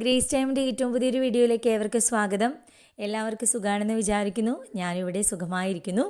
Grace ടൈമിന്റെ ഏറ്റവും പുതിയൊരു വീഡിയോയിലേക്ക് ഏവർക്കും സ്വാഗതം. എല്ലാവർക്കും സുഖമാണെന്ന് വിചാരിക്കുന്നു. ഞാനിവിടെ സുഖമായിരിക്കുന്നു.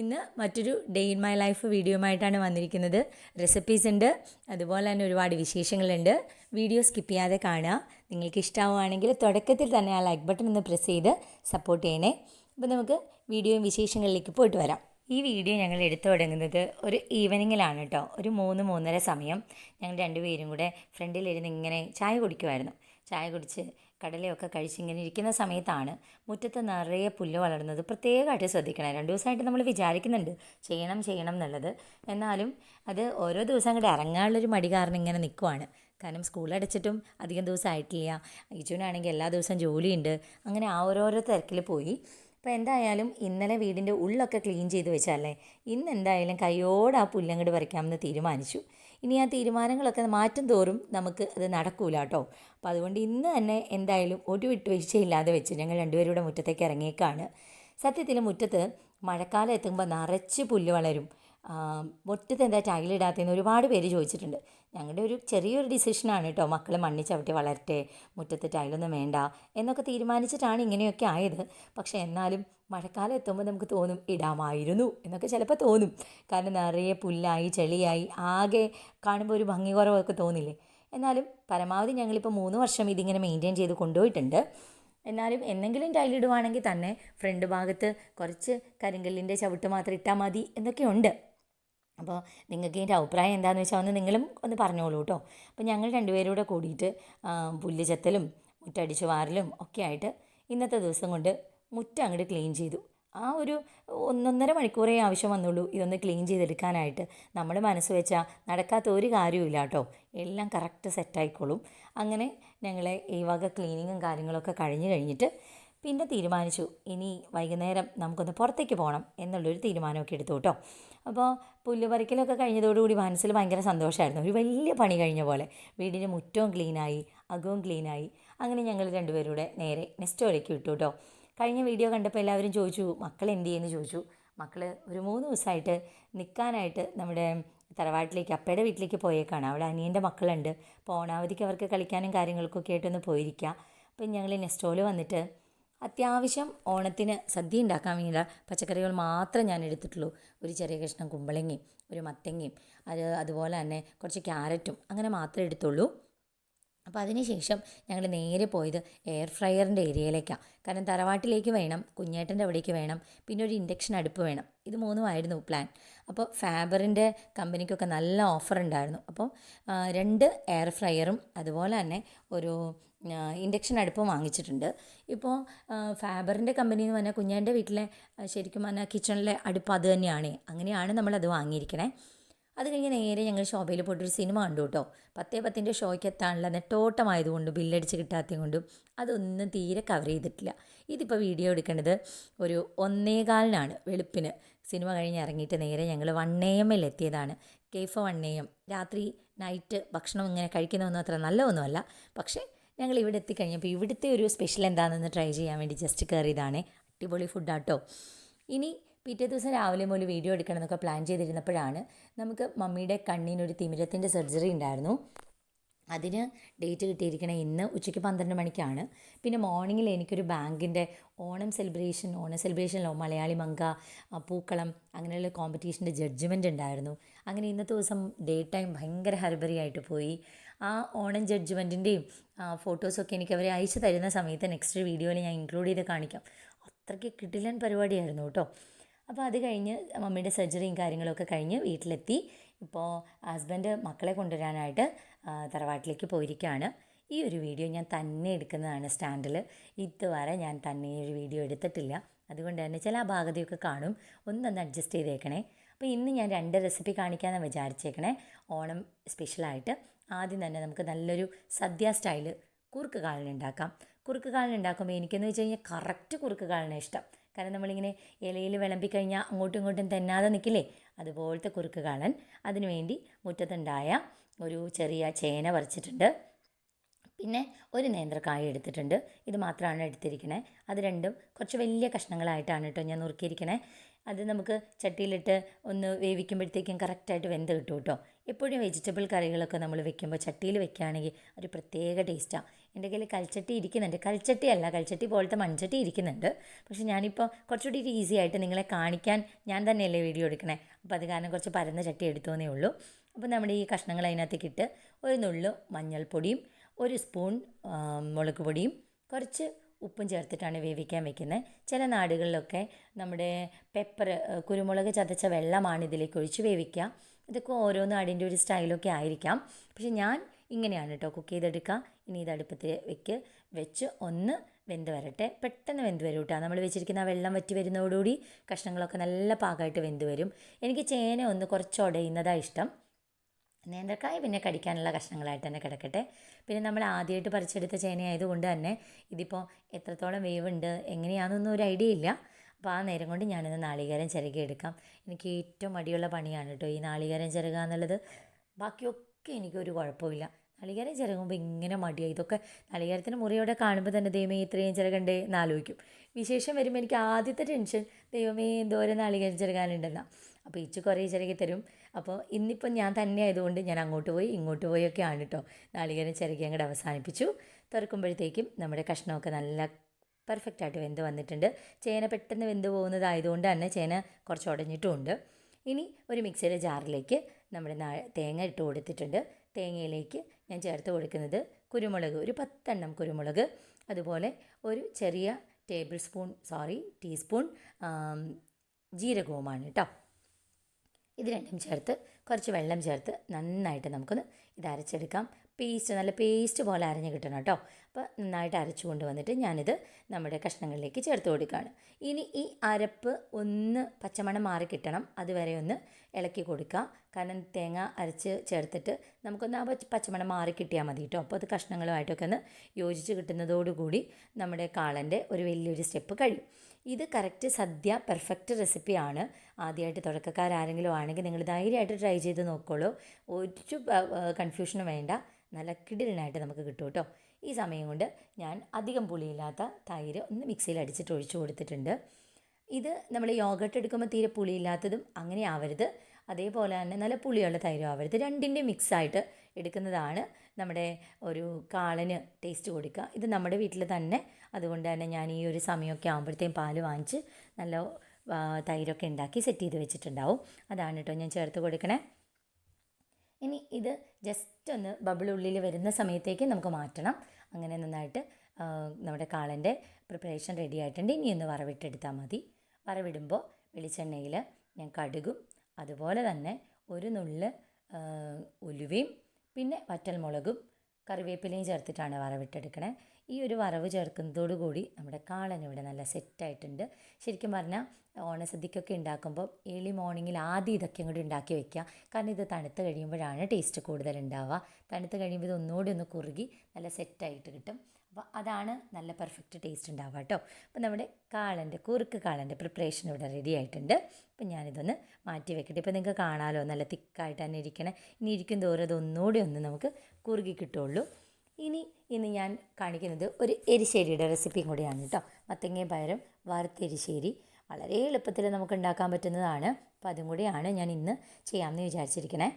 ഇന്ന് മറ്റൊരു ഡേ ഇൻ മൈ ലൈഫ് വീഡിയോയുമായിട്ടാണ് വന്നിരിക്കുന്നത്. റെസിപ്പീസ് ഉണ്ട്. അതുപോലെ തന്നെ ഒരുപാട് വിശേഷങ്ങളുണ്ട്. വീഡിയോ സ്കിപ്പ് ചെയ്യാതെ കാണുക. നിങ്ങൾക്ക് ഇഷ്ടമാവുകയാണെങ്കിൽ തുടക്കത്തിൽ തന്നെ ആ ലൈക്ക് ബട്ടൺ ഒന്ന് പ്രസ് ചെയ്ത് സപ്പോർട്ട് ചെയ്യണേ. അപ്പോൾ നമുക്ക് വീഡിയോയും വിശേഷങ്ങളിലേക്ക് പോയിട്ട് വരാം. ഈ വീഡിയോ ഞങ്ങൾ എടുത്തു തുടങ്ങുന്നത് ഒരു ഈവനിങ്ങിലാണ് കേട്ടോ. ഒരു മൂന്ന് മൂന്നര സമയം ഞങ്ങൾ രണ്ടുപേരും കൂടെ ഫ്രണ്ടിലിരുന്ന് ഇങ്ങനെ ചായ കുടിക്കുമായിരുന്നു. ചായ കുടിച്ച് കടലയൊക്കെ കഴിച്ച് ഇങ്ങനെ ഇരിക്കുന്ന സമയത്താണ് മുറ്റത്ത് നിറയെ പുല്ല് വളർന്നത്. പ്രത്യേകമായിട്ട് ശ്രദ്ധിക്കണം. രണ്ട് ദിവസമായിട്ട് നമ്മൾ വിചാരിക്കുന്നുണ്ട് ചെയ്യണം ചെയ്യണം എന്നുള്ളത്. എന്നാലും അത് ഓരോ ദിവസം അങ്ങോട്ട് ഇറങ്ങാനുള്ളൊരു മടി കാരണം ഇങ്ങനെ നിൽക്കുവാണ് കാരണം സ്കൂൾ അടച്ചിട്ടും അധികം ദിവസം ആയിട്ടില്ല. ഇജുനാണെങ്കിൽ എല്ലാ ദിവസവും ജോലിയുണ്ട്. അങ്ങനെ ആ ഓരോരോ തിരക്കിൽ പോയി. അപ്പോൾ എന്തായാലും ഇന്നലെ വീടിന്റെ ഉള്ളൊക്കെ ക്ലീൻ ചെയ്ത് വെച്ചാലേ ഇന്ന് എന്തായാലും കൈയോടെ ആ പുല്ലങ്ങട് പറിക്കാമെന്ന് തീരുമാനിച്ചു. ഇനി ആ തീരുമാനങ്ങളൊക്കെ മാറ്റും തോറും നമുക്ക് അത് നടക്കൂല കേട്ടോ. അപ്പോൾ അതുകൊണ്ട് ഇന്ന് തന്നെ എന്തായാലും ഒരു വിട്ടുവീഴ്ചയില്ലാതെ വെച്ച് ഞങ്ങൾ രണ്ടുപേരുടെ മുറ്റത്തേക്ക് ഇറങ്ങിയേക്കാണ്. സത്യത്തിൽ മുറ്റത്ത് മഴക്കാലം എത്തുമ്പോൾ നിറച്ച് പുല്ല് വളരും. മുറ്റത്ത് എന്താ ടൈലിടാത്തതെന്ന് ഒരുപാട് പേര് ചോദിച്ചിട്ടുണ്ട്. ഞങ്ങളുടെ ഒരു ചെറിയൊരു ഡിസിഷനാണ് കേട്ടോ മക്കളെ മണ്ണിൽ ചവിട്ടി വളരട്ടെ മുറ്റത്ത് ടൈലൊന്നും വേണ്ട എന്നൊക്കെ തീരുമാനിച്ചിട്ടാണ് ഇങ്ങനെയൊക്കെ ആയത്. പക്ഷേ എന്നാലും മഴക്കാലം എത്തുമ്പോൾ നമുക്ക് തോന്നും ഇടാമായിരുന്നു എന്നൊക്കെ ചിലപ്പോൾ തോന്നും. കാരണം നിറയെ പുല്ലായി ചെളിയായി ആകെ കാണുമ്പോൾ ഒരു ഭംഗി കുറവൊക്കെ തോന്നില്ലേ? എന്നാലും പരമാവധി ഞങ്ങളിപ്പോൾ മൂന്ന് വർഷം ഇതിങ്ങനെ മെയിന്റെയിൻ ചെയ്ത് കൊണ്ടുപോയിട്ടുണ്ട്. എന്നാലും എന്തെങ്കിലും ടൈലിടുവാണെങ്കിൽ തന്നെ ഫ്രണ്ട് ഭാഗത്ത് കുറച്ച് കരിങ്കല്ലിന്റെ ചവിട്ട് മാത്രം ഇട്ടാൽ മതി എന്നൊക്കെയുണ്ട് അപ്പോൾ നിങ്ങൾക്ക് ഇതിന്റെ അഭിപ്രായം എന്താണെന്ന് വെച്ചാൽ ഒന്ന് നിങ്ങളും ഒന്ന് പറഞ്ഞോളൂ കേട്ടോ. അപ്പോൾ ഞങ്ങൾ രണ്ടുപേരും കൂടെ കൂടിയിട്ട് പുല്ല് ചെത്തലും മുറ്റടിച്ചു വാറിലും ഒക്കെ ആയിട്ട് ഇന്നത്തെ ദിവസം കൊണ്ട് മുറ്റം അങ്ങോട്ട് ക്ലീൻ ചെയ്തു. ആ ഒരു ഒന്നൊന്നര മണിക്കൂറേ ആവശ്യം വന്നുള്ളൂ ഇതൊന്ന് ക്ലീൻ ചെയ്തെടുക്കാനായിട്ട്. നമ്മൾ മനസ്സ് വെച്ചാൽ നടക്കാത്ത ഒരു കാര്യവുമില്ല കേട്ടോ. എല്ലാം കറക്റ്റ് സെറ്റായിക്കോളും. അങ്ങനെ ഞങ്ങളെ ഈ വക ക്ലീനിങ്ങും കാര്യങ്ങളൊക്കെ കഴിഞ്ഞ് കഴിഞ്ഞിട്ട് പിന്നെ തീരുമാനിച്ചു. ഇനി വൈകുന്നേരം നമുക്കൊന്ന് പുറത്തേക്ക് പോകണം എന്നുള്ളൊരു തീരുമാനമൊക്കെ എടുത്തു കേട്ടോ. അപ്പോൾ പുല്ല് പറിക്കലൊക്കെ കഴിഞ്ഞതോടുകൂടി മനസ്സിൽ ഭയങ്കര സന്തോഷമായിരുന്നു. ഒരു വലിയ പണി കഴിഞ്ഞ പോലെ. വീടിന്റെ മുറ്റവും ക്ലീനായി അകവും ക്ലീനായി. അങ്ങനെ ഞങ്ങൾ രണ്ടുപേരൂടെ നേരെ നെക്സ്റ്റ് വഴിക്ക് വിട്ടു കേട്ടോ. കഴിഞ്ഞ വീഡിയോ കണ്ടപ്പോൾ എല്ലാവരും ചോദിച്ചു മക്കൾ എന്ത് ചെയ്യുന്നു? ചോദിച്ചു. മക്കൾ ഒരു മൂന്ന് ദിവസമായിട്ട് നിൽക്കാനായിട്ട് നമ്മുടെ തറവാട്ടിലേക്ക് അപ്പയുടെ വീട്ടിലേക്ക് പോയേക്കാണ്. അവിടെ അനിയന്റെ മക്കളുണ്ട്. ഓണാവധിക്ക് അവർക്ക് കളിക്കാനും കാര്യങ്ങൾക്കൊക്കെ ആയിട്ടൊന്ന് പോയിരിക്കുക അപ്പം ഞങ്ങൾ നെസ്റ്റോൾ വന്നിട്ട് അത്യാവശ്യം ഓണത്തിന് സദ്യ ഉണ്ടാക്കാൻ വേണ്ട പച്ചക്കറികൾ മാത്രം ഞാൻ എടുത്തിട്ടുള്ളൂ. ഒരു ചെറിയ കഷ്ണം കുമ്പളങ്ങയും ഒരു മത്തങ്ങയും അത് അതുപോലെ തന്നെ കുറച്ച് ക്യാരറ്റും അങ്ങനെ മാത്രമേ എടുത്തുള്ളൂ. അപ്പോൾ അതിനുശേഷം ഞങ്ങൾ നേരെ പോയത് എയർ ഫ്രയറിന്റെ ഏരിയയിലേക്കാണ് കാരണം തറവാട്ടിലേക്ക് വേണം കുഞ്ഞേട്ടന്റെ അവിടേക്ക് വേണം പിന്നെ ഒരു ഇൻഡക്ഷൻ അടുപ്പ് വേണം. ഇത് മൂന്നുമായിരുന്നു പ്ലാൻ അപ്പോൾ ഫാബറിന്റെ കമ്പനിക്കൊക്കെ നല്ല ഓഫർ ഉണ്ടായിരുന്നു. അപ്പോൾ രണ്ട് എയർ ഫ്രയറും അതുപോലെ തന്നെ ഒരു ഇൻഡക്ഷൻ അടുപ്പ് വാങ്ങിച്ചിട്ടുണ്ട്. ഇപ്പോൾ ഫാബറിന്റെ കമ്പനി എന്ന് പറഞ്ഞാൽ കുഞ്ഞാന്റെ വീട്ടിലെ ശരിക്കും പറഞ്ഞാൽ കിച്ചണിലെ അടുപ്പ് അത് തന്നെയാണ്. അങ്ങനെയാണ് നമ്മളത് വാങ്ങിയിരിക്കണേ. അത് കഴിഞ്ഞ് നേരെ ഞങ്ങൾ ഷോപ്പിൽ പോയിട്ടൊരു സിനിമ കണ്ടു കേട്ടോ. പത്തേ പത്തിന്റെ ഷോയ്ക്ക് എത്താനുള്ള നെട്ടോട്ടമായതുകൊണ്ട് ബില്ലടിച്ച് കിട്ടാത്തതും കൊണ്ടും അതൊന്നും തീരെ കവർ ചെയ്തിട്ടില്ല. ഇതിപ്പോൾ വീഡിയോ എടുക്കേണ്ടത് ഒരു ഒന്നേകാലിനാണ് വെളുപ്പിന്. സിനിമ കഴിഞ്ഞ് ഇറങ്ങിയിട്ട് നേരെ ഞങ്ങൾ വണ്ണേയമ്മിൽ എത്തിയതാണ്. കേഫ് വണ്ണേയം രാത്രി നൈറ്റ് ഭക്ഷണം ഇങ്ങനെ കഴിക്കുന്നതൊന്നും അത്ര നല്ലതൊന്നുമല്ല. പക്ഷേ ഞങ്ങൾ ഇവിടെ എത്തിക്കഴിഞ്ഞപ്പോൾ ഇവിടുത്തെ ഒരു സ്പെഷ്യൽ എന്താണെന്ന് ട്രൈ ചെയ്യാൻ വേണ്ടി ജസ്റ്റ് കയറിയതാണ് അടിപൊളി ഫുഡാട്ടോ ഇനി പിറ്റേ ദിവസം രാവിലെ മുതൽ വീഡിയോ എടുക്കണം എന്നൊക്കെ പ്ലാൻ ചെയ്തിരുന്നപ്പോഴാണ് നമുക്ക് മമ്മിയുടെ കണ്ണിനൊരു തിമിരത്തിന്റെ സർജറി ഉണ്ടായിരുന്നു. അതിന് ഡേറ്റ് കിട്ടിയിരിക്കണേ ഇന്ന് ഉച്ചയ്ക്ക് പന്ത്രണ്ട് മണിക്കാണ്. പിന്നെ മോർണിംഗിൽ എനിക്കൊരു ബാങ്കിന്റെ ഓണം സെലിബ്രേഷൻ ഓണം സെലിബ്രേഷനിലോ മലയാളി മങ്ക പൂക്കളം അങ്ങനെയുള്ള കോമ്പറ്റീഷന്റെ ജഡ്ജ്മെന്റ് ഉണ്ടായിരുന്നു. അങ്ങനെ ഇന്നത്തെ ദിവസം ഡേ ടൈം ഭയങ്കര ഹർബറി ആയിട്ട് പോയി. ആ ഓണം ജഡ്ജ്മെന്റിന്റെയും ഫോട്ടോസൊക്കെ എനിക്ക് അവർ അയച്ചു തരുന്ന സമയത്ത് നെക്സ്റ്റ് വീഡിയോയിൽ ഞാൻ ഇൻക്ലൂഡ് ചെയ്ത് കാണിക്കാം. അത്രയ്ക്ക് കിടിലൻ പരിപാടിയായിരുന്നു കേട്ടോ. അപ്പോൾ അത് കഴിഞ്ഞ് മമ്മിയുടെ സർജറിയും കാര്യങ്ങളൊക്കെ കഴിഞ്ഞ് വീട്ടിലെത്തി. ഇപ്പോൾ ഹസ്ബൻഡ് മക്കളെ കൊണ്ടുവരാനായിട്ട് തറവാട്ടിലേക്ക് പോയിരിക്കുകയാണ് ഈ ഒരു വീഡിയോ ഞാൻ തന്നെ എടുക്കുന്നതാണ് സ്റ്റാൻഡിൽ ഇതുവരെ ഞാൻ തന്നെ ഒരു വീഡിയോ എടുത്തിട്ടില്ല. അതുകൊണ്ട് തന്നെ ചില അപാകതയൊക്കെ കാണും. ഒന്നൊന്ന് അഡ്ജസ്റ്റ് ചെയ്തേക്കണേ. അപ്പോൾ ഇന്ന് ഞാൻ രണ്ട് റെസിപ്പി കാണിക്കാമെന്ന് വിചാരിച്ചേക്കണേ. ഓണം സ്പെഷ്യലായിട്ട് ആദ്യം തന്നെ നമുക്ക് നല്ലൊരു സദ്യ സ്റ്റൈൽ കുറുക്ക് കാലിന് ഉണ്ടാക്കാം. കുറുക്ക് കാലിന് ഉണ്ടാക്കുമ്പോൾ എനിക്കെന്ന് വെച്ച് കഴിഞ്ഞാൽ കറക്റ്റ് കുറുക്ക് കാളന ഇഷ്ടം. കാരണം നമ്മളിങ്ങനെ ഇലയിൽ വിളമ്പി കഴിഞ്ഞാൽ അങ്ങോട്ടും ഇങ്ങോട്ടും തെന്നാതെ നിൽക്കില്ലേ അതുപോലത്തെ കുറുക്ക് കാളൻ. അതിനുവേണ്ടി മുറ്റത്തുണ്ടായ ഒരു ചെറിയ ചേന പറിച്ചിട്ടുണ്ട്. പിന്നെ ഒരു നേന്ത്രക്കായ എടുത്തിട്ടുണ്ട്. ഇത് മാത്രമാണ് എടുത്തിരിക്കണേ. അത് രണ്ടും കുറച്ച് വലിയ കഷ്ണങ്ങളായിട്ടാണ് കേട്ടോ ഞാൻ നുറുക്കിയിരിക്കണേ. അത് നമുക്ക് ചട്ടിയിലിട്ട് ഒന്ന് വേവിക്കുമ്പോഴത്തേക്കും കറക്റ്റായിട്ട് വെന്ത് കിട്ടും കേട്ടോ. എപ്പോഴും വെജിറ്റബിൾ കറികളൊക്കെ നമ്മൾ വെക്കുമ്പോൾ ചട്ടിയിൽ വെക്കുകയാണെങ്കിൽ ഒരു പ്രത്യേക ടേസ്റ്റാണ് എന്റെ കയ്യിൽ കൽച്ചട്ടി ഇരിക്കുന്നുണ്ട്. കൽച്ചട്ടി അല്ല കൽച്ചട്ടി പോലത്തെ മൺചട്ടി ഇരിക്കുന്നുണ്ട്. പക്ഷേ ഞാനിപ്പോൾ കുറച്ചുകൂടി ഈസി ആയിട്ട് നിങ്ങളെ കാണിക്കാൻ ഞാൻ തന്നെയല്ലേ വീഡിയോ എടുക്കണേ. അപ്പോൾ അത് കാരണം കുറച്ച് പരന്ന ചട്ടി എടുത്തോന്നേ ഉള്ളൂ. അപ്പോൾ നമ്മൾ ഈ കഷ്ണങ്ങൾ അതിനകത്തേക്ക് ഇട്ട് ഒരു നുള്ളു മഞ്ഞൾപ്പൊടിയും ഒരു സ്പൂൺ മുളക് പൊടിയും കുറച്ച് ഉപ്പും ചേർത്തിട്ടാണ് വേവിക്കാൻ വെക്കുന്നത്. ചില നാടുകളിലൊക്കെ നമ്മുടെ പെപ്പർ കുരുമുളക് ചതച്ച വെള്ളമാണ് ഇതിലേക്ക് ഒഴിച്ച് വേവിക്കുക. ഇതൊക്കെ ഓരോ നാടിന്റെ ഒരു സ്റ്റൈലൊക്കെ ആയിരിക്കാം. പക്ഷെ ഞാൻ ഇങ്ങനെയാണ് കേട്ടോ കുക്ക് ചെയ്തെടുക്കുക. ഇനി ഇത് അടുപ്പത്തിൽ വെക്ക്. വെച്ച് ഒന്ന് വെന്ത് വരട്ടെ. പെട്ടെന്ന് വെന്ത് വരും കേട്ടോ. നമ്മൾ വെച്ചിരിക്കുന്ന ആ വെള്ളം വറ്റി വരുന്നതോടുകൂടി കഷ്ണങ്ങളൊക്കെ നല്ല പാകമായിട്ട് വെന്ത് വരും. എനിക്ക് ചേന ഒന്ന് കുറച്ച് ഉടയുന്നതാണ് ഇഷ്ടം. നേന്ത്രക്കായ പിന്നെ കടിക്കാനുള്ള കഷ്ണങ്ങളായിട്ട് തന്നെ കിടക്കട്ടെ. പിന്നെ നമ്മൾ ആദ്യമായിട്ട് പറിച്ചെടുത്ത ചേനയായതുകൊണ്ട് തന്നെ ഇതിപ്പോൾ എത്രത്തോളം വേവുണ്ട് എങ്ങനെയാണെന്നൊന്നും ഒരു ഐഡിയ ഇല്ല. അപ്പോൾ ആ നേരം കൊണ്ട് ഞാനിന്ന് നാളികേരം ചിരകി എടുക്കാം. എനിക്ക് ഏറ്റവും മടിയുള്ള പണിയാണ് കേട്ടോ ഈ നാളികേരം ചിരക എന്നുള്ളത് ബാക്കിയൊക്കെ എനിക്കൊരു കുഴപ്പമില്ല. നാളികേരം ചിരകുമ്പോൾ ഇങ്ങനെ മടിയായി ഇതൊക്കെ നാളികേരത്തിന് മുറിയോടെ കാണുമ്പോൾ തന്നെ ദൈവമേ ഇത്രയും ചിരകണ്ടേ എന്ന് ആലോചിക്കും. വിശേഷം വരുമ്പോൾ എനിക്ക് ആദ്യത്തെ ടെൻഷൻ ദൈവമേ എന്തോരം നാളികേരം ചിരകാനുണ്ടെന്നാണ് അപ്പോൾ ഇച്ചു കുറേ ചിരകി തരും. അപ്പോൾ ഇന്നിപ്പം ഞാൻ തന്നെ ആയതുകൊണ്ട് ഞാൻ അങ്ങോട്ട് പോയി ഇങ്ങോട്ട് പോയൊക്കെയാണ് കേട്ടോ നാളികേരം ചിരകി അങ്ങോട്ട് അവസാനിപ്പിച്ചു. തുറക്കുമ്പോഴത്തേക്കും നമ്മുടെ കഷ്ണമൊക്കെ നല്ല പെർഫെക്റ്റ് ആയിട്ട് വെന്ത് വന്നിട്ടുണ്ട്. ചേന പെട്ടെന്ന് വെന്ത് പോകുന്നതായതുകൊണ്ട് തന്നെ ചേന കുറച്ച് ഉടഞ്ഞിട്ടുമുണ്ട് ഇനി ഒരു മിക്സിയുടെ ജാറിലേക്ക് നമ്മുടെ തേങ്ങ ഇട്ട് കൊടുത്തിട്ടുണ്ട്. തേങ്ങയിലേക്ക് ഞാൻ ചേർത്ത് കൊടുക്കുന്നത് കുരുമുളക് ഒരു പത്തെണ്ണം കുരുമുളക്. അതുപോലെ ഒരു ചെറിയ ടേബിൾ സ്പൂൺ സോറി ടീസ്പൂൺ ജീരകവുമാണ് കേട്ടോ ഇത് രണ്ടും ചേർത്ത് കുറച്ച് വെള്ളം ചേർത്ത് നന്നായിട്ട് നമുക്കൊന്ന് ഇത് അരച്ചെടുക്കാം. പേസ്റ്റ് നല്ല പേസ്റ്റ് പോലെ അരഞ്ഞ് കിട്ടണം കേട്ടോ. അപ്പോൾ നന്നായിട്ട് അരച്ചു കൊണ്ടുവന്നിട്ട് ഞാനിത് നമ്മുടെ കഷ്ണങ്ങളിലേക്ക് ചേർത്ത് കൊടുക്കുകയാണ്. ഇനി ഈ അരപ്പ് ഒന്ന് പച്ചമണം മാറി കിട്ടണം. അതുവരെ ഒന്ന് ഇളക്കി കൊടുക്കുക. കാരണം തേങ്ങ അരച്ച് ചേർത്തിട്ട് നമുക്കൊന്ന് ആ പച്ചമണം മാറി കിട്ടിയാൽ മതി കേട്ടോ. അപ്പോൾ അത് കഷ്ണങ്ങളുമായിട്ടൊക്കെ ഒന്ന് യോജിച്ച് കിട്ടുന്നതോടുകൂടി നമ്മുടെ കാളന്റെ ഒരു വലിയൊരു സ്റ്റെപ്പ് കഴിയും. ഇത് കറക്റ്റ് സദ്യ പെർഫെക്റ്റ് റെസിപ്പിയാണ്. ആദ്യമായിട്ട് തുടക്കക്കാരാരെങ്കിലും ആണെങ്കിൽ നിങ്ങൾ ധൈര്യമായിട്ട് ട്രൈ ചെയ്ത് നോക്കോളൂ ഒരു കൺഫ്യൂഷനും വേണ്ട. നല്ല കിടിലനായിട്ട് നമുക്ക് കിട്ടും കേട്ടോ. ഈ സമയം കൊണ്ട് ഞാൻ അധികം പുളിയില്ലാത്ത തൈര് ഒന്ന് മിക്സിയിൽ അടിച്ചിട്ട് ഒഴിച്ചു കൊടുത്തിട്ടുണ്ട്. ഇത് നമ്മൾ യോഗട്ട് എടുക്കുമ്പോൾ തീരെ പുളിയില്ലാത്തതും അങ്ങനെ ആവരുത്. അതേപോലെ തന്നെ നല്ല പുളിയുള്ള തൈരും ആവരുത്. രണ്ടിന്റെ മിക്സായിട്ട് എടുക്കുന്നതാണ് നമ്മുടെ ഒരു കാളന് ടേസ്റ്റ് കൊടുക്കുക. ഇത് നമ്മുടെ വീട്ടിൽ തന്നെ. അതുകൊണ്ട് തന്നെ ഞാൻ ഈ ഒരു സമയമൊക്കെ ആകുമ്പോഴത്തേക്കും പാൽ വാങ്ങിച്ച് നല്ല തൈരൊക്കെ ഉണ്ടാക്കി സെറ്റ് ചെയ്ത് വെച്ചിട്ടുണ്ടാവും. അതാണ് കേട്ടോ ഞാൻ ചേർത്ത് കൊടുക്കണേ. ഇനി ഇത് ജസ്റ്റ് ഒന്ന് ബബിൾ ഉള്ളിൽ വരുന്ന സമയത്തേക്ക് നമുക്ക് മാറ്റണം. അങ്ങനെ നന്നായിട്ട് നമ്മുടെ കാളന്റെ പ്രിപ്പറേഷൻ റെഡി ആയിട്ടുണ്ട്. ഇനി ഒന്ന് വറവിട്ടെടുത്താൽ മതി. വറവിടുമ്പോൾ വെളിച്ചെണ്ണയിൽ ഞാൻ കടുകും അതുപോലെ തന്നെ ഒരു നുള്ള് ഉലുവയും പിന്നെ വറ്റൽമുളകും കറിവേപ്പിലയും ചേർത്തിട്ടാണ് വറവിട്ടെടുക്കണേ. ഈ ഒരു വറവ് ചേർക്കുന്നതോടുകൂടി നമ്മുടെ കാളൻ ഇവിടെ നല്ല സെറ്റായിട്ടുണ്ട് ശരിക്കും പറഞ്ഞാൽ ഓണസദ്യക്കൊക്കെ ഉണ്ടാക്കുമ്പോൾ ഏർലി മോർണിംഗിൽ ആദ്യം ഇതൊക്കെ അങ്ങോട്ട് ഉണ്ടാക്കി വെക്കുക. കാരണം ഇത് തണുത്ത് കഴിയുമ്പോഴാണ് ടേസ്റ്റ് കൂടുതൽ ഉണ്ടാവുക. തണുത്ത് കഴിയുമ്പോൾ ഇത് ഒന്നുകൂടി ഒന്ന് കുറുകി നല്ല സെറ്റായിട്ട് കിട്ടും. അപ്പോൾ അതാണ് നല്ല പെർഫെക്റ്റ് ടേസ്റ്റ് ഉണ്ടാവുക കേട്ടോ. അപ്പോൾ നമ്മുടെ കാളന്റെ കുറുക്ക് കാളന്റെ പ്രിപ്പറേഷൻ ഇവിടെ റെഡി ആയിട്ടുണ്ട്. അപ്പോൾ ഞാനിതൊന്ന് മാറ്റി വെക്കട്ടെ. ഇപ്പോൾ നിങ്ങൾക്ക് കാണാമല്ലോ നല്ല തിക്കായിട്ട് തന്നെ ഇരിക്കണേ. ഇനി ഇരിക്കും തോറും അത് ഒന്നുകൂടി ഒന്ന് നമുക്ക് കുറുകി കിട്ടുള്ളൂ ഇനി ഇന്ന് ഞാൻ കാണിക്കുന്നത് ഒരു എരിശ്ശേരിയുടെ റെസിപ്പിയും കൂടിയാണ് കേട്ടോ. മത്തങ്ങയും പയറും വറുത്ത എരിശ്ശേരി. വളരെ എളുപ്പത്തിൽ നമുക്ക് ഉണ്ടാക്കാൻ പറ്റുന്നതാണ്. അപ്പോൾ അതും കൂടിയാണ് ഞാൻ ഇന്ന് ചെയ്യാമെന്ന് വിചാരിച്ചിരിക്കണേ.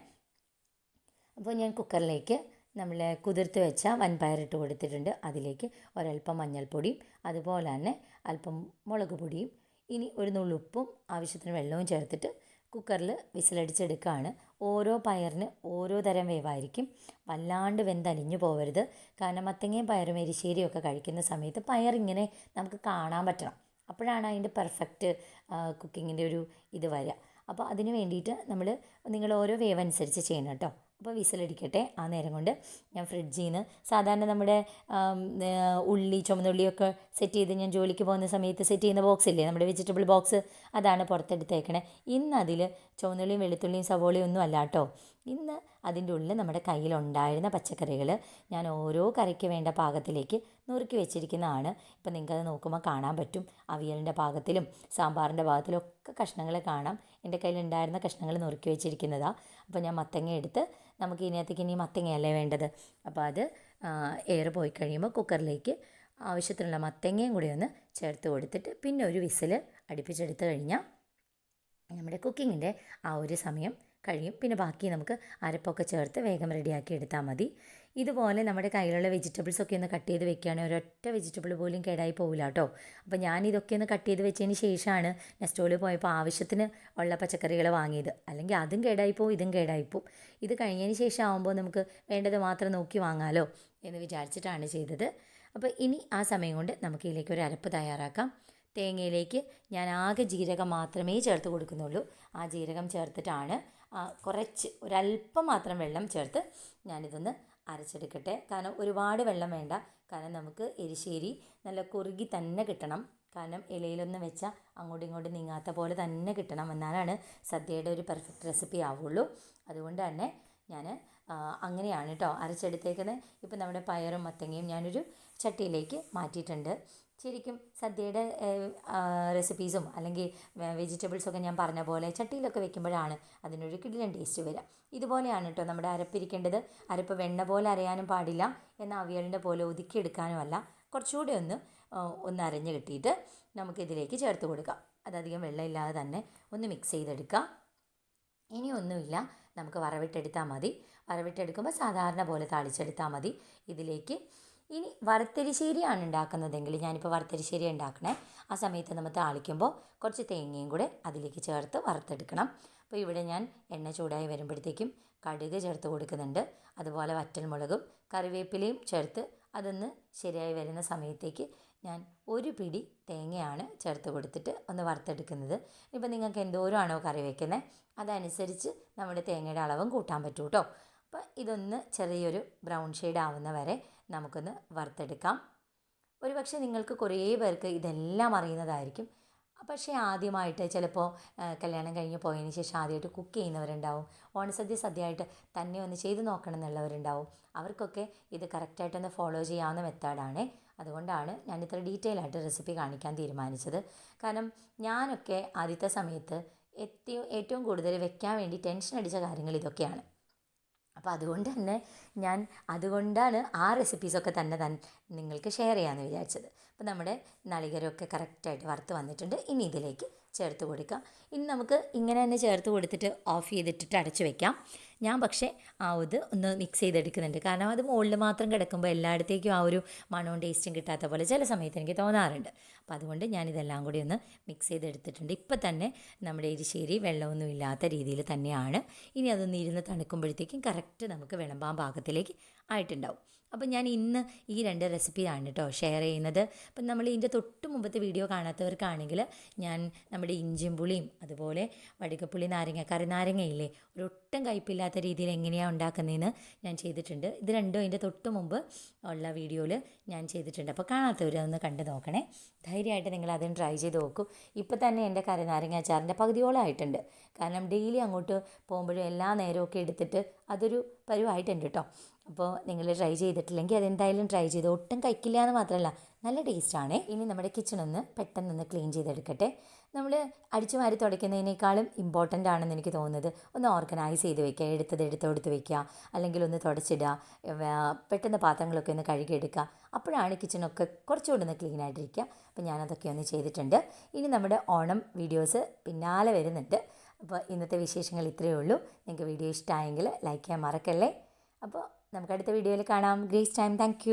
അപ്പോൾ ഞാൻ കുക്കറിലേക്ക് നമ്മൾ കുതിർത്ത് വെച്ച വൻപയർ ഇട്ട് കൊടുത്തിട്ടുണ്ട്. അതിലേക്ക് ഒരൽപ്പം മഞ്ഞൾപ്പൊടിയും അതുപോലെ തന്നെ അല്പം മുളക് പൊടിയും ഇനി ഒരു നുള്ളുപ്പും ആവശ്യത്തിന് വെള്ളവും ചേർത്തിട്ട് കുക്കറിൽ വിസിലടിച്ചെടുക്കുകയാണ് ഓരോ പയറിന് ഓരോ തരം വേവായിരിക്കും. വല്ലാണ്ട് വെന്തലിഞ്ഞു പോകരുത് കാരണം മത്തങ്ങയും പയറും എരിശ്ശേരിയും ഒക്കെ കഴിക്കുന്ന സമയത്ത് പയറിങ്ങനെ നമുക്ക് കാണാൻ പറ്റണം. അപ്പോഴാണ് അതിന്റെ പെർഫെക്റ്റ് കുക്കിങ്ങിന്റെ ഒരു ഇത് വരിക. അപ്പോൾ അതിന് വേണ്ടിയിട്ട് നമ്മൾ നിങ്ങൾ ഓരോ വേവ് അനുസരിച്ച് ചെയ്യണം കേട്ടോ. അപ്പോൾ വിസലടിക്കട്ടെ? ആ നേരം കൊണ്ട് ഞാൻ ഫ്രിഡ്ജിൽ നിന്ന് സാധാരണ നമ്മുടെ ഉള്ളി ചുമന്നുള്ളിയൊക്കെ സെറ്റ് ചെയ്ത് ഞാൻ ജോലിക്ക് പോകുന്ന സമയത്ത് സെറ്റ് ചെയ്യുന്ന ബോക്സ് ഇല്ലേ? നമ്മുടെ വെജിറ്റബിൾ ബോക്സ് അതാണ് പുറത്തെടുത്തേക്കണേ. ഇന്ന് അതിൽ ചുവന്നുള്ളിയും വെളുത്തുള്ളിയും സവോളയും ഒന്നും അല്ല കേട്ടോ ഇന്ന് അതിന്റെ ഉള്ളിൽ നമ്മുടെ കയ്യിലുണ്ടായിരുന്ന പച്ചക്കറികൾ ഞാൻ ഓരോ കറിക്ക് വേണ്ട പാകത്തിലേക്ക് നുറുക്കി വെച്ചിരിക്കുന്നതാണ്. ഇപ്പം നിങ്ങൾക്കത് നോക്കുമ്പോൾ കാണാൻ പറ്റും. അവിയലിന്റെ പാകത്തിലും സാമ്പാറിന്റെ പാകത്തിലും ഒക്കെ കഷ്ണങ്ങൾ കാണാം. എന്റെ കയ്യിലുണ്ടായിരുന്ന കഷ്ണങ്ങൾ നുറുക്കി വെച്ചിരിക്കുന്നതാണ് അപ്പോൾ ഞാൻ മത്തങ്ങ എടുത്ത് നമുക്ക് ഇതിനകത്തേക്ക് ഇനി മത്തങ്ങയല്ലേ വേണ്ടത്? അപ്പോൾ അത് എയർ പോയി കഴിയുമ്പോൾ കുക്കറിലേക്ക് ആവശ്യത്തിനുള്ള മത്തങ്ങയും കൂടി ഒന്ന് ചേർത്ത് കൊടുത്തിട്ട് പിന്നെ ഒരു വിസിൽ അടുപ്പിച്ചെടുത്ത് കഴിഞ്ഞാൽ നമ്മുടെ കുക്കിങ്ങിന്റെ ആ ഒരു സമയം കഴിയും. പിന്നെ ബാക്കി നമുക്ക് അരപ്പൊക്കെ ചേർത്ത് വേഗം റെഡിയാക്കി എടുത്താൽ മതി. ഇതുപോലെ നമ്മുടെ കയ്യിലുള്ള വെജിറ്റബിൾസ് ഒക്കെ ഒന്ന് കട്ട് ചെയ്ത് വെക്കുകയാണെങ്കിൽ ഒരൊറ്റ വെജിറ്റബിൾ പോലും കേടായി പോവില്ല കേട്ടോ അപ്പോൾ ഞാൻ ഇതൊക്കെ ഒന്ന് കട്ട് ചെയ്ത് വെച്ചതിന് ശേഷമാണ് നെസ്റ്റോളിൽ പോയപ്പോൾ ആവശ്യത്തിന് ഉള്ള പച്ചക്കറികൾ വാങ്ങിയത്. അല്ലെങ്കിൽ അതും കേടായി പോവും ഇതും കേടായി പോവും. ഇത് കഴിഞ്ഞതിന് ശേഷം ആകുമ്പോൾ നമുക്ക് വേണ്ടത് മാത്രം നോക്കി വാങ്ങാമല്ലോ എന്ന് വിചാരിച്ചിട്ടാണ് ചെയ്തത്. അപ്പോൾ ഇനി ആ സമയം കൊണ്ട് നമുക്ക് ഇതിലേക്ക് ഒരു അരപ്പ് തയ്യാറാക്കാം. തേങ്ങയിലേക്ക് ഞാൻ ആകെ ജീരകം മാത്രമേ ചേർത്ത് കൊടുക്കുന്നുള്ളൂ. ആ ജീരകം ചേർത്തിട്ടാണ് കുറച്ച് ഒരല്പം മാത്രം വെള്ളം ചേർത്ത് ഞാനിതൊന്ന് അരച്ചെടുക്കട്ടെ. കാരണം ഒരുപാട് വെള്ളം വേണ്ട. കാരണം നമുക്ക് എരിശ്ശേരി നല്ല കുറുകി തന്നെ കിട്ടണം. കാരണം ഇലയിലൊന്നും വെച്ചാൽ അങ്ങോട്ടും ഇങ്ങോട്ടും നീങ്ങാത്ത പോലെ തന്നെ കിട്ടണം എന്നാലാണ് സദ്യയുടെ ഒരു പെർഫെക്റ്റ് റെസിപ്പി ആവുള്ളൂ. അതുകൊണ്ട് തന്നെ ഞാൻ അങ്ങനെയാണ് കേട്ടോ അരച്ചെടുത്തേക്കുന്നത്. ഇപ്പം നമ്മുടെ പയറും മത്തങ്ങയും ഞാനൊരു ചട്ടിയിലേക്ക് മാറ്റിയിട്ടുണ്ട്. ശരിക്കും സദ്യയുടെ റെസിപ്പീസും അല്ലെങ്കിൽ വെജിറ്റബിൾസൊക്കെ ഞാൻ പറഞ്ഞ പോലെ ചട്ടിയിലൊക്കെ വെക്കുമ്പോഴാണ് അതിനൊരു കിടിലൻ ടേസ്റ്റ് വരിക ഇതുപോലെയാണ് കേട്ടോ നമ്മുടെ അരപ്പിരിക്കേണ്ടത്. അരപ്പ് വെണ്ണ പോലെ അരയാനും പാടില്ല. എന്നാൽ അവിയലിന്റെ പോലെ ഒതുക്കിയെടുക്കാനും അല്ല. കുറച്ചുകൂടി ഒന്ന് ഒന്ന് അരഞ്ഞ് കിട്ടിയിട്ട് നമുക്കിതിലേക്ക് ചേർത്ത് കൊടുക്കാം. അതധികം വെള്ളമില്ലാതെ തന്നെ ഒന്ന് മിക്സ് ചെയ്തെടുക്കാം. ഇനിയൊന്നുമില്ല നമുക്ക് വറവിട്ടെടുത്താൽ മതി. വറവിട്ടെടുക്കുമ്പോൾ സാധാരണ പോലെ താളിച്ചെടുത്താൽ മതി. ഇതിലേക്ക് ഇനി വറുത്തരിശ്ശേരിയാണ് ഉണ്ടാക്കുന്നതെങ്കിൽ ഞാനിപ്പോൾ വറുത്തരിശ്ശേരി ഉണ്ടാക്കണേ. ആ സമയത്ത് നമ്മൾ താളിക്കുമ്പോൾ കുറച്ച് തേങ്ങയും കൂടെ അതിലേക്ക് ചേർത്ത് വറുത്തെടുക്കണം. അപ്പോൾ ഇവിടെ ഞാൻ എണ്ണ ചൂടായി വരുമ്പോഴത്തേക്കും കടുക് ചേർത്ത് കൊടുക്കുന്നുണ്ട്. അതുപോലെ വറ്റൽമുളകും കറിവേപ്പിലയും ചേർത്ത് അതൊന്ന് ശരിയായി വരുന്ന സമയത്തേക്ക് ഞാൻ ഒരു പിടി തേങ്ങയാണ് ചേർത്ത് കൊടുത്തിട്ട് ഒന്ന് വറുത്തെടുക്കുന്നത്. ഇപ്പം നിങ്ങൾക്ക് എന്തോരമാണോ കറി വയ്ക്കുന്നത്? അതനുസരിച്ച് നമ്മുടെ തേങ്ങയുടെ അളവും കൂട്ടാൻ പറ്റൂ കേട്ടോ. അപ്പോൾ ഇതൊന്ന് ചെറിയൊരു ബ്രൗൺ ഷെയ്ഡ് ആവുന്ന വരെ നമുക്കൊന്ന് വറുത്തെടുക്കാം. ഒരു പക്ഷേ നിങ്ങൾക്ക് കുറേ പേർക്ക് ഇതെല്ലാം അറിയുന്നതായിരിക്കും. പക്ഷേ ആദ്യമായിട്ട് ചിലപ്പോൾ കല്യാണം കഴിഞ്ഞ് പോയതിന് ശേഷം ആദ്യമായിട്ട് കുക്ക് ചെയ്യുന്നവരുണ്ടാവും. ഓണസദ്യ സദ്യയായിട്ട് തന്നെ ഒന്ന് ചെയ്ത് നോക്കണം എന്നുള്ളവരുണ്ടാവും. അവർക്കൊക്കെ ഇത് കറക്റ്റായിട്ടൊന്ന് ഫോളോ ചെയ്യാവുന്ന മെത്തേഡാണ്. അതുകൊണ്ടാണ് ഞാൻ ഇത്ര ഡീറ്റെയിൽ ആയിട്ട് റെസിപ്പി കാണിക്കാൻ തീരുമാനിച്ചത്. കാരണം ഞാനൊക്കെ ആദ്യത്തെ സമയത്ത് ഏറ്റവും ഏറ്റവും കൂടുതൽ വെക്കാൻ വേണ്ടി ടെൻഷൻ അടിച്ച കാര്യങ്ങൾ ഇതൊക്കെയാണ്. അപ്പോൾ അതുകൊണ്ട് തന്നെ ഞാൻ അതുകൊണ്ടാണ് ആ റെസിപ്പീസൊക്കെ തന്നെ തൻ നിങ്ങൾക്ക് ഷെയർ ചെയ്യാമെന്ന് വിചാരിച്ചത്. അപ്പോൾ നമ്മുടെ നളികരമൊക്കെ കറക്റ്റായിട്ട് വറുത്ത് വന്നിട്ടുണ്ട്. ഇനി ഇതിലേക്ക് ചേർത്ത് കൊടുക്കാം. ഇനി നമുക്ക് ഇങ്ങനെ തന്നെ ചേർത്ത് കൊടുത്തിട്ട് ഓഫ് ചെയ്തിട്ടിട്ട് അടച്ചു വെക്കാം. ഞാൻ പക്ഷേ ആ ഇത് ഒന്ന് മിക്സ് ചെയ്തെടുക്കുന്നുണ്ട്. കാരണം അത് മുകളിൽ മാത്രം കിടക്കുമ്പോൾ എല്ലായിടത്തേക്കും ആ ഒരു മണവും ടേസ്റ്റും കിട്ടാത്ത പോലെ ചില സമയത്ത് എനിക്ക് തോന്നാറുണ്ട്. അപ്പോൾ അതുകൊണ്ട് ഞാൻ ഇതെല്ലാം കൂടി ഒന്ന് മിക്സ് ചെയ്തെടുത്തിട്ടുണ്ട്. ഇപ്പം തന്നെ നമ്മുടെ എരിശ്ശേരി വെള്ളമൊന്നും ഇല്ലാത്ത രീതിയിൽ തന്നെയാണ്. ഇനി അതൊന്ന് ഇരുന്ന് തണുക്കുമ്പോഴത്തേക്കും കറക്റ്റ് നമുക്ക് വിളമ്പാൻ പാകത്തിലേക്ക് ആയിട്ടുണ്ടാവും. അപ്പം ഞാൻ ഇന്ന് ഈ രണ്ട് റെസിപ്പിയാണ് കേട്ടോ ഷെയർ ചെയ്യുന്നത്. അപ്പം നമ്മൾ ഇതിന്റെ തൊട്ട് മുമ്പത്തെ വീഡിയോ കാണാത്തവർക്കാണെങ്കിൽ ഞാൻ നമ്മുടെ ഇഞ്ചിയും പുളിയും അതുപോലെ വടികപ്പുളി നാരങ്ങ കറിനാരങ്ങയില്ലേ ഒരൊട്ടും കയ്പില്ലാത്ത രീതിയിൽ എങ്ങനെയാണ് ഉണ്ടാക്കുന്നതെന്ന് ഞാൻ ചെയ്തിട്ടുണ്ട്. ഇത് രണ്ടും അതിന്റെ തൊട്ട് മുമ്പ് ഉള്ള വീഡിയോയിൽ ഞാൻ ചെയ്തിട്ടുണ്ട്. അപ്പോൾ കാണാത്തവർ അതൊന്ന് കണ്ടു നോക്കണേ. ധൈര്യമായിട്ട് നിങ്ങൾ അതും ട്രൈ ചെയ്ത് നോക്കൂ. ഇപ്പോൾ തന്നെ എന്റെ കറിനാരങ്ങ അച്ചാറിന്റെ പകുതിയോളം ആയിട്ടുണ്ട് കാരണം ഡെയിലി അങ്ങോട്ട് പോകുമ്പോഴും എല്ലാ നേരമൊക്കെ എടുത്തിട്ട് അതൊരു പരുവായിട്ടുണ്ട് കേട്ടോ. അപ്പോൾ നിങ്ങൾ ട്രൈ ചെയ്തിട്ടില്ലെങ്കിൽ അതെന്തായാലും ട്രൈ ചെയ്ത് ഒട്ടും കഴിക്കില്ല എന്ന് മാത്രമല്ല നല്ല ടേസ്റ്റാണ്. ഇനി നമ്മുടെ കിച്ചൺ ഒന്ന് പെട്ടെന്ന് ക്ലീൻ ചെയ്തെടുക്കട്ടെ. നമ്മൾ അടിച്ചു മാറി തുടയ്ക്കുന്നതിനേക്കാളും ഇമ്പോർട്ടന്റ് ആണെന്ന് എനിക്ക് തോന്നുന്നത്. ഒന്ന് ഓർഗനൈസ് ചെയ്ത് വെക്കുക എടുത്തത് എടുത്തെടുത്ത് വെക്കുക അല്ലെങ്കിൽ ഒന്ന് തുടച്ചിടുക പെട്ടെന്ന് പാത്രങ്ങളൊക്കെ ഒന്ന് കഴുകിയെടുക്കുക അപ്പോഴാണ് കിച്ചണൊക്കെ കുറച്ചുകൂടി ഒന്ന് ക്ലീൻ ആയിട്ടിരിക്കുക. അപ്പോൾ ഞാനതൊക്കെ ഒന്ന് ചെയ്തിട്ടുണ്ട്. ഇനി നമ്മുടെ ഓണം വീഡിയോസ് പിന്നാലെ വരുന്നുണ്ട്. അപ്പോൾ ഇന്നത്തെ വിശേഷങ്ങൾ ഇത്രയേ ഉള്ളൂ. നിങ്ങൾക്ക് വീഡിയോ ഇഷ്ടമായെങ്കിൽ ലൈക്ക് ചെയ്യാൻ മറക്കല്ലേ? അപ്പോൾ നമുക്ക് അടുത്ത വീഡിയോയിൽ കാണാം. Grace time thank